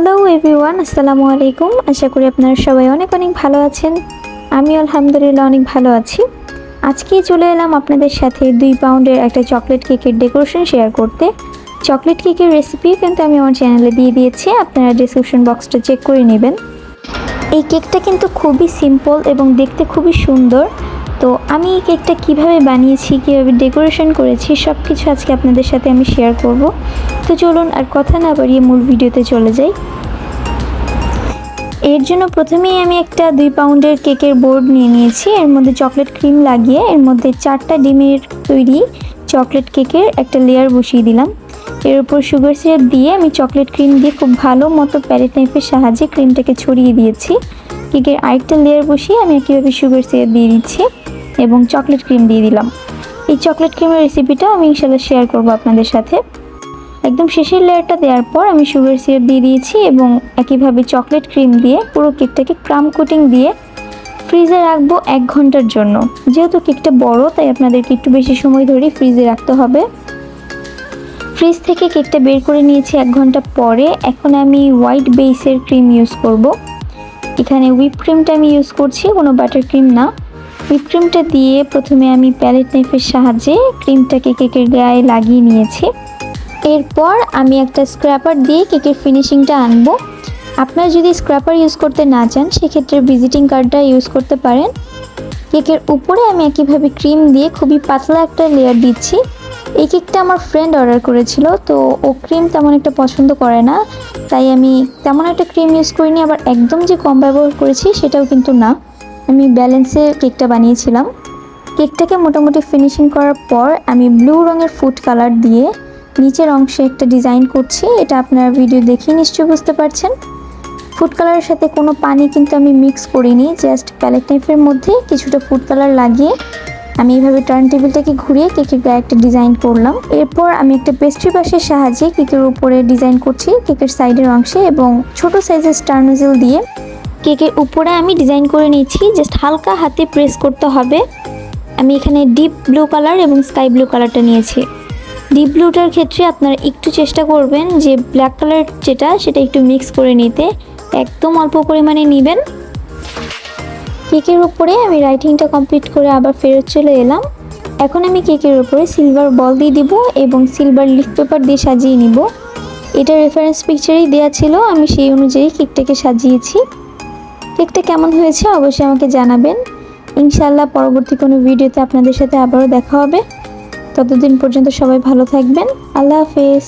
Hello everyone আসসালামু আলাইকুম আশা করি আপনারা সবাই অনেক অনেক ভালো আছেন। আমি আলহামদুলিল্লাহ অনেক ভালো আছি। আজকে চলে এলাম আপনাদের সাথে দুই পাউন্ডের একটা চকলেট কেকের ডেকোরেশন শেয়ার করতে। চকলেট কেকের রেসিপি কিন্তু আমি আমার চ্যানেলে দিয়ে দিয়েছি। আপনারা ডিসক্রিপশন বক্সটা চেক করে নেবেন। এই কেকটা কিন্তু খুবই সিম্পল এবং দেখতে খুবই সুন্দর। তো আমি এই কেকটা কীভাবে বানিয়েছি, কীভাবে ডেকোরেশন করেছি সব কিছু আজকে আপনাদের সাথে আমি শেয়ার করব। তো চলুন আর কথা না বাড়িয়ে মূল ভিডিওতে চলে যাই। এর জন্য প্রথমেই আমি একটা দুই পাউন্ডের কেকের বোর্ড নিয়ে নিয়েছি। এর মধ্যে চকলেট ক্রিম লাগিয়ে, এর মধ্যে চারটা ডিমের তৈরি চকলেট কেকের একটা লেয়ার বসিয়ে দিলাম। এর উপর সুগার সিরাপ দিয়ে আমি চকলেট ক্রিম দিয়ে খুব ভালো মতো প্যারেট নাইফের সাহায্যে ক্রিমটাকে ছড়িয়ে দিয়েছি। কেকের আরেকটা লেয়ার বসিয়ে আমি একইভাবে সুগার সিরাপ দিয়ে দিচ্ছি। এবং চকলেট ক্রিম দিয়ে দিলাম। এই চকলেট ক্রিমের রেসিপিটা আমি ইনশাল্লাহ শেয়ার করব আপনাদের সাথে। একদম শেষের লেয়ারটা দেওয়ার পর আমি সুগার সিরাপ দিয়ে দিয়েছি এবং একইভাবে চকলেট ক্রিম দিয়ে পুরো কেকটাকে ক্রাম কোটিং দিয়ে ফ্রিজে রাখব এক ঘণ্টার জন্য। যেহেতু কেকটা বড়, তাই আপনাদেরকে একটু বেশি সময় ধরে ফ্রিজে রাখতে হবে। ফ্রিজ থেকে কেকটা বের করে নিয়েছি এক ঘণ্টা পরে। এখন আমি হোয়াইট বেসের ক্রিম ইউজ করব। এখানে হুইপ ক্রিমটা আমি ইউজ করছি, কোনো বাটার ক্রিম না। হুইপ ক্রিমটা দিয়ে প্রথমে আমি প্যালেট নাইফের সাহায্যে ক্রিমটাকে কেকের গায়ে লাগিয়ে নিয়েছি। এরপর আমি একটা স্ক্র্যাপার দিয়ে কেকের ফিনিশিংটা আনব। আপনারা যদি স্ক্র্যাপার ইউজ করতে না চান, সেক্ষেত্রে ভিজিটিং কার্ডটা ইউজ করতে পারেন। কেকের উপরে আমি একইভাবে ক্রিম দিয়ে খুবই পাতলা একটা লেয়ার দিচ্ছি। এই কেকটা আমার ফ্রেন্ড অর্ডার করেছিল, তো ও ক্রিম তেমন একটা পছন্দ করে না। তাই আমি তেমন একটা ক্রিম ইউজ করিনি, আবার একদম যে কম ব্যবহার করেছি, সেটাও কিন্তু না। আমি ব্যালেন্সে কেকটা বানিয়েছিলাম। কেকটাকে মোটামুটি ফিনিশিং করার পর আমি ব্লু রঙের ফুড কালার দিয়ে নিচের অংশে একটা ডিজাইন করছি। এটা আপনারা ভিডিও দেখেই নিশ্চয়ই বুঝতে পারছেন। ফুড কালারের সাথে কোনো পানি কিন্তু আমি মিক্স করিনি, জাস্ট প্যালেট নাইফের মধ্যে কিছুটা ফুড কালার লাগিয়ে আমি এইভাবে টার্ন টেবিলটাকে ঘুরিয়ে কেকের গায়ে একটা ডিজাইন করলাম। এরপর আমি একটা পেস্ট্রি বাসের সাহায্যে কেকের উপরে ডিজাইন করছি, কেকের সাইডের অংশে এবং ছোট সাইজের স্টার নোজেল দিয়ে কেকের উপরে আমি ডিজাইন করে নিয়েছি। জাস্ট হালকা হাতে প্রেস করতে হবে। আমি এখানে ডিপ ব্লু কালার এবং স্কাই ব্লু কালারটা নিয়েছি। ডিপ ব্লুটার ক্ষেত্রে আপনারা একটু চেষ্টা করবেন যে ব্ল্যাক কালার যেটা, সেটা একটু মিক্স করে নিতে। একদম অল্প পরিমাণে নেবেন। কেকের উপরে আমি রাইটিংটা কমপ্লিট করে আবার ফেরত চলে এলাম। এখন আমি কেকের উপরে সিলভার বল দিয়ে দিব এবং সিলভার লিফ পেপার দিয়ে সাজিয়ে নিব। এটা রেফারেন্স পিকচারেই দেওয়া ছিল, আমি সেই অনুযায়ী কেকটাকে সাজিয়েছি। কেকটা কেমন হয়েছে অবশ্যই আমাকে জানাবেন। ইনশাল্লাহ পরবর্তী কোনো ভিডিওতে আপনাদের সাথে আবারও দেখা হবে। ততদিন পর্যন্ত সবাই ভালো থাকবেন। আল্লাহ হাফেজ।